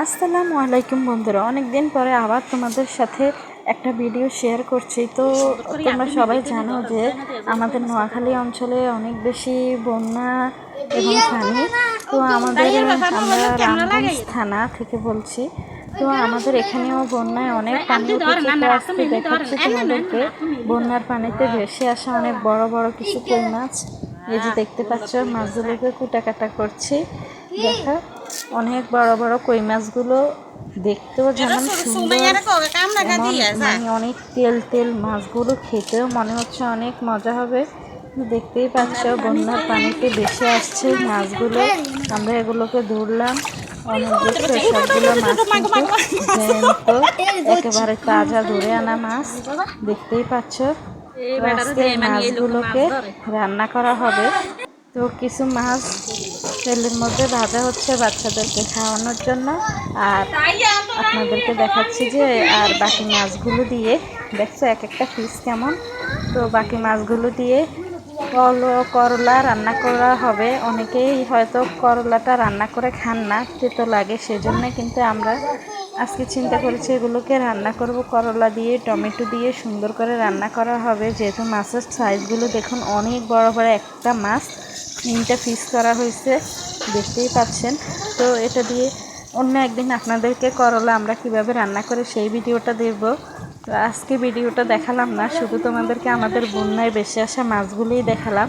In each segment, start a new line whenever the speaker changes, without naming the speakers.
আসসালামু আলাইকুম বন্ধুরা। অনেক দিন পরে আবার তোমাদের সাথে একটা ভিডিও শেয়ার করছি। তো তোমরা সবাই জানো যে আমাদের নোয়াখালী অঞ্চলে অনেক বেশি বন্যা এবং পানি। তো আমাদের আমরা রামগঞ্জ থানা থেকে বলছি। তো আমাদের এখানেও বন্যায় অনেক পানি উঠেছে। তো আজকে দেখাচ্ছি তোমাদেরকে বন্যার পানিতে ভেসে আসা অনেক বড় বড় কিছু কই মাছ। এই যে দেখতে পাচ্ছ মাছগুলোকে কুটা কাটা করছি। দেখা অনেক বড় বড় কই মাছগুলো দেখতেও যেমন সুন্দর। মানে অনেক তেল তেল মাছগুলো খেতেও মনে হচ্ছে অনেক মজা হবে। দেখতেই পাচ্ছ বন্যার পানিতে বেশি আসছে মাছগুলো। আমরা এগুলোকে ধরলাম। অনেক সবগুলো মাছ কিন্তু একেবারে তাজা ধরে আনা মাছ। দেখতেই পাচ্ছ? আজকে মাছগুলোকে রান্না করা হবে। তো কিছু মাছ তেলের মধ্যে ভাজা হচ্ছে বাচ্চাদেরকে খাওয়ানোর জন্য। আর আপনাদেরকে দেখাচ্ছি যে, আর বাকি মাছগুলো দিয়ে, দেখছ এক একটা পিস কেমন? তো বাকি মাছগুলো দিয়ে কল করলা রান্না করা হবে। অনেকেই হয়তো করলাটা রান্না করে খান না, তেতো লাগে সেজন্য, কিন্তু আমরা আজকে চিন্তা করেছি এগুলোকে রান্না করব। করলা দিয়ে, টমেটো দিয়ে সুন্দর করে রান্না করা হবে। যেহেতু মাছের সাইজগুলো দেখুন অনেক বড় বড় একটা মাছ তিনটা পিস করা হয়েছে দেখতেই পাচ্ছেন। তো এটা দিয়ে অন্য একদিন আপনাদেরকে করলা আমরা কীভাবে রান্না করে সেই ভিডিওটা দেব তো আজকে ভিডিওটা দেখালাম না শুধু তোমাদেরকে আমাদের বন্যায় বেশি আসা মাছগুলোই দেখালাম।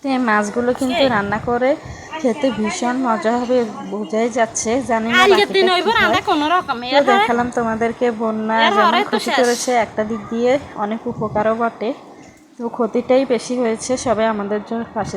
তো এই মাছগুলো কিন্তু রান্না করে খেতে ভীষণ মজা হবে বোঝাই যাচ্ছে জানি না দেখালাম তোমাদেরকে বন্যা যেমন ক্ষতি করেছে একটা দিক দিয়ে অনেক উপকারও বটে। তো ক্ষতিটাই বেশি হয়েছে সবাই আমাদের জন্য পাশে